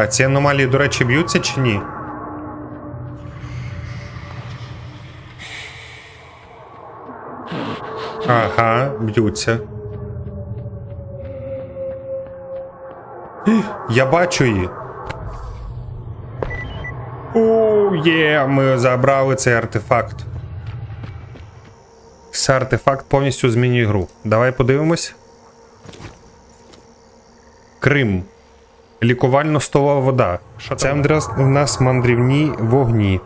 А ці аномалії, до речі, б'ються чи ні? Ага, б'ються. Я бачу її. О, є, ми забрали цей артефакт. Все артефакт повністю змінює гру. Давай подивимось. Крим. Лікувально-столова вода. Що це в нас мандрівні вогні.